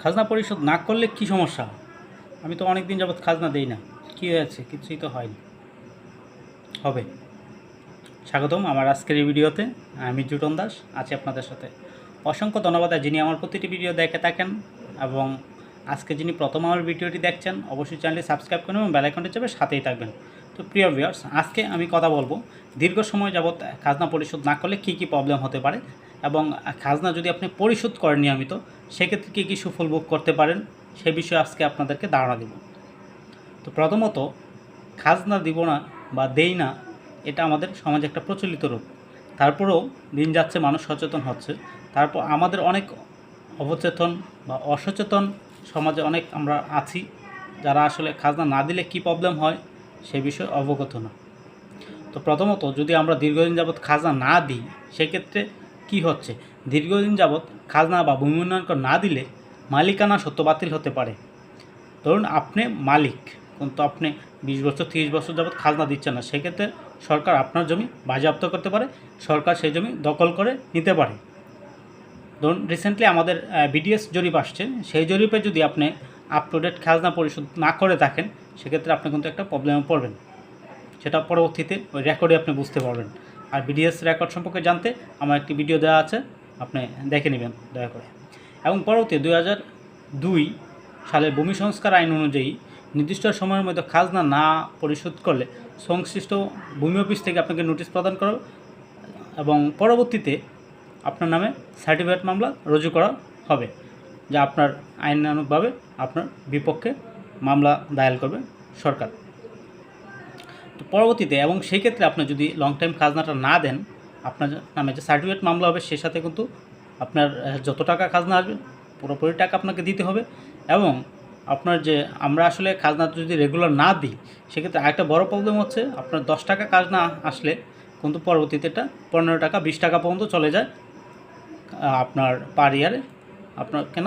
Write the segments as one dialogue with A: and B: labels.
A: খাজনা পরিশোধ না করলে কি সমস্যা আমি তো অনেক দিন যাবৎ খাজনা দেই না। কী হয়েছে? কিছুই তো হয়নি। হবে। স্বাগতম আমার আজকের এই ভিডিওতে। আমি জুটন দাস, আছি আপনাদের সাথে। অসংখ্য ধন্যবাদ যিনি আমার প্রতিটি ভিডিও দেখে থাকেন এবং আজকে যিনি প্রথম আমার ভিডিওটি দেখছেন, অবশ্যই চ্যানেলটি সাবস্ক্রাইব করুন এবং বেলাইকনটি চেপে সাথেই থাকবেন। তো প্রিয় ভিউয়ার্স, আজকে আমি কথা বলব দীর্ঘ সময় যাবৎ খাজনা পরিশোধ না করলে কী কী প্রবলেম হতে পারে? এবং খাজনা যদি আপনি পরিশোধ করেন নিয়মিত, সেক্ষেত্রে কী কী সুফল ভোগ করতে পারেন, সে বিষয়ে আজকে আপনাদেরকে ধারণা দেব। তো প্রথমত, খাজনা দিব না বা দেই না, এটা আমাদের সমাজে একটা প্রচলিত রূপ। তারপরেও দিন যাচ্ছে, মানুষ সচেতন হচ্ছে। তারপর আমাদের অনেক অবচেতন বা অসচেতন সমাজে অনেক আমরা আছি, যারা আসলে খাজনা না দিলে কি প্রবলেম হয়, সে বিষয়ে অবগত না। তো প্রথমত, যদি আমরা দীর্ঘদিন যাবৎ খাজনা না দিই, সেক্ষেত্রে কি হচ্ছে? দীর্ঘদিন যাবৎ খাজনা বা ভূমি উন্নয়ন কর না দিলে মালিকানা সত্য বাতিল হতে পারে। ধরুন আপনি মালিক, কিন্তু আপনি বিশ বছর, তিরিশ বছর যাবৎ খাজনা দিচ্ছেন না, সেক্ষেত্রে সরকার আপনার জমি বাজেয়াপ্ত করতে পারে, সরকার সেই জমি দখল করে নিতে পারে। ধরুন রিসেন্টলি আমাদের বিডিএস জরিপ আসছে, সেই জরিপে যদি আপনি আপ টু ডেট খাজনা পরিশোধ না করে থাকেন, সেক্ষেত্রে আপনি কিন্তু একটা প্রবলেমে পড়বেন। সেটা পরবর্তীতে ওই রেকর্ডে আপনি বুঝতে পারবেন। আর বিডিএস রেকর্ড সম্পর্কে জানতে আমার একটি ভিডিও দেওয়া আছে, আপনি দেখে নেবেন, দয়া করে। এবং পরবর্তী দুই হাজার দুই সালের ভূমি সংস্কার আইন অনুযায়ী নির্দিষ্ট সময়ের মধ্যে খাজনা না পরিশোধ করলে সংশ্লিষ্ট ভূমি অফিস থেকে আপনাকে নোটিশ প্রদান করা এবং পরবর্তীতে আপনার নামে সার্টিফিকেট মামলা রুজু করা হবে, যা আপনার আইনানুগভাবে আপনার বিপক্ষে মামলা দায়ের করবে সরকার। তো পরবর্তীতে এবং সেই ক্ষেত্রে আপনি যদি লং টাইম খাজনাটা না দেন, আপনার নামে যে সার্টিফিকেট মামলা হবে, সে সাথে কিন্তু আপনার যত টাকা খাজনা আসবে, পুরোপুরি টাকা আপনাকে দিতে হবে এবং আপনার যে আমরা আসলে খাজনা যদি রেগুলার না দিই, সেক্ষেত্রে আরেকটা বড় প্রবলেম হচ্ছে, আপনার দশ টাকা খাজনা আসলে কিন্তু পরবর্তীতে এটা পনেরো টাকা, বিশ টাকা পর্যন্ত চলে যায় আপনার পার ইয়ারে আপনার কেন?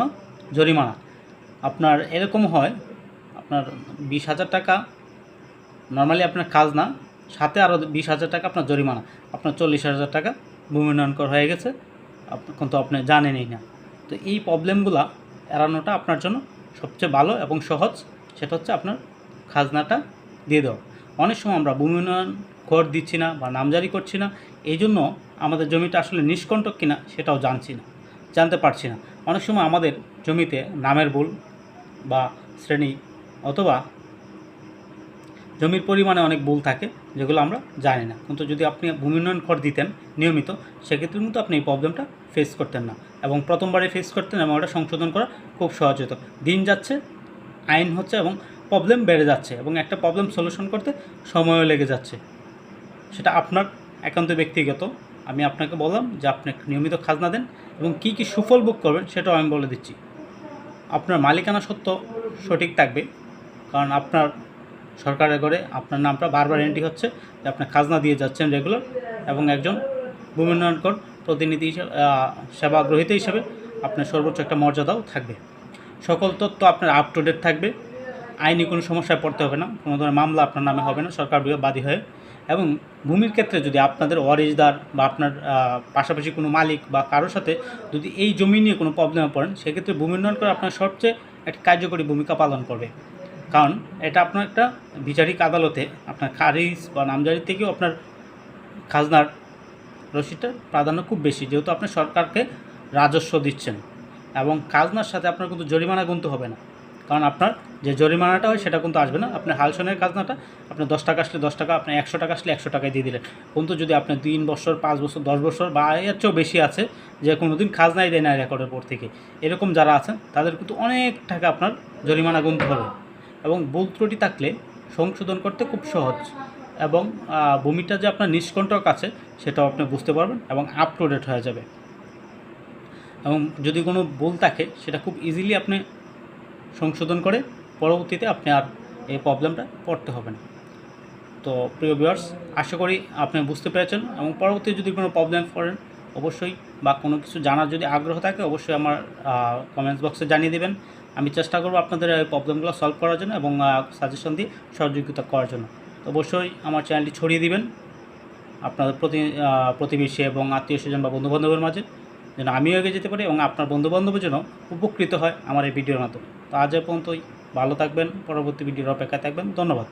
A: জরিমানা। আপনার এরকম হয়, আপনার বিশ হাজার টাকা নর্মালি আপনার খাজনা সাথে আরও বিশ হাজার টাকা আপনার জরিমানা। আপনার চল্লিশ হাজার টাকা ভূমি উন্নয়ন কর হয়ে গেছে। কিন্তু আপনি জানেনই না। তো এই প্রবলেমগুলো এড়ানোটা আপনার জন্য সবচেয়ে ভালো এবং সহজ। সেটা হচ্ছে আপনার খাজনাটা দিয়ে দেওয়া। অনেক সময় আমরা ভূমি উন্নয়ন কর দিচ্ছি না বা নামজারি করছি না। এই জন্য আমাদের জমিটা আসলে নিষ্কণ্টক কিনা সেটাও জানছি না, জানতে পারছি না। অনেক সময় আমাদের জমিতে নামের ভুল বা শ্রেণি অথবা জমির পরিমাণে অনেক ভুল থাকে, যেগুলো আমরা জানি না। কিন্তু যদি আপনি ভূমি উন্নয়ন কর দিতেন, নিয়মিত, সেক্ষেত্রে কিন্তু আপনি এই প্রবলেমটা ফেস করতেন না। এবং প্রথমবারে ফেস করতেন এবং ওটা সংশোধন করা খুব সহজ হতো। দিন যাচ্ছে, আইন হচ্ছে এবং প্রবলেম বেড়ে যাচ্ছে এবং একটা প্রবলেম সলিউশন করতে সময়ও লেগে যাচ্ছে। সেটা আপনার একান্ত ব্যক্তিগত। আমি আপনাকে বললাম যে আপনি নিয়মিত খাজনা দেন এবং কী কী সুফল বুক করবেন সেটাও আমি বলে দিচ্ছি। আপনার মালিকানা সত্য সঠিক থাকবে, কারণ আপনার সরকারের ঘরে আপনার নামটা বারবার এন্ট্রি হচ্ছে, যে আপনি খাজনা দিয়ে যাচ্ছেন রেগুলার এবং একজন ভূমি উন্নয়ন কর প্রতিনিধি সেবা গ্রহীতা হিসেবে আপনার সর্বোচ্চ একটা মর্যাদাও থাকবে। সকল তথ্য আপনার আপ টু ডেট থাকবে। আইনি কোনো সমস্যায় পড়তে হবে না, কোনো ধরনের মামলা আপনার নামে হবে না, সরকার বাদী হয়ে। এবং ভূমির ক্ষেত্রে যদি আপনাদের ওয়ারিশদার বা আপনার পাশাপাশি কোনো মালিক বা কারোর সাথে যদি এই জমি নিয়ে কোনো প্রবলেমে পড়েন, সেক্ষেত্রে ভূমি উন্নয়ন করে আপনার সবচেয়ে একটা কার্যকরী ভূমিকা পালন করবে। কারণ এটা আপনার একটা বিচারিক আদালতে আপনার খারিজ বা নামজারি থেকেও আপনার খাজনার রসিদটার প্রাধান্য খুব বেশি, যেহেতু আপনি সরকারকে রাজস্ব দিচ্ছেন। এবং খাজনার সাথে আপনার কিন্তু জরিমানা গুনতে হবে না। কারণ আপনার যে জরিমানাটা হয় সেটা কিন্তু আসবে না। আপনার হালসনের খাজনাটা আপনার দশ টাকা আসলে দশ টাকা, আপনি একশো টাকা আসলে একশো টাকায় দিয়ে দিলেন। কিন্তু যদি আপনি তিন বছর, পাঁচ বছর, দশ বছর বা এর চেয়েও বেশি আছে, যে কোনো দিন খাজনাই দেয় না রেকর্ডের পর থেকে। এরকম যারা আছেন, তাদের কিন্তু অনেক টাকা আপনার জরিমানা গুনতে হবে। এবং ভুল ত্রুটি থাকলে সংশোধন করতে খুব সহজ। এবং ভূমিটা যে আপনার নিষ্কণ্টক আছে, সেটাও আপনি বুঝতে পারবেন এবং আপ টু ডেট হয়ে যাবে। এবং যদি কোনো ভুল থাকে, সেটা খুব ইজিলি আপনি সংশোধন করে পরবর্তীতে আপনি আর এই প্রবলেমটা পড়তে হবে না। তো প্রিয় ভিউয়ার্স আশা করি আপনি বুঝতে পেরেছেন এবং পরবর্তী যদি কোনো প্রবলেম করেন অবশ্যই বা কোনো কিছু জানার যদি আগ্রহ থাকে, অবশ্যই আমার কমেন্টস বক্সে জানিয়ে দেবেন। আমি চেষ্টা করব আপনাদের এই প্রবলেমগুলো সলভ করার জন্য এবং সাজেশন দিয়ে সহযোগিতা করার জন্য। তো অবশ্যই আমার চ্যানেলটি ছড়িয়ে দিবেন আপনাদের প্রতি প্রতিবেশী এবং আত্মীয় স্বজন বা বন্ধুবান্ধবের মাঝে, যেন আমিও এগিয়ে যেতে পারি এবং আপনার বন্ধুবান্ধবের জন্য উপকৃত হয় আমার এই ভিডিওর মাধ্যমে। তো আজ পর্যন্তই। ভালো থাকবেন। পরবর্তী ভিডিওর অপেক্ষায় থাকবেন। ধন্যবাদ।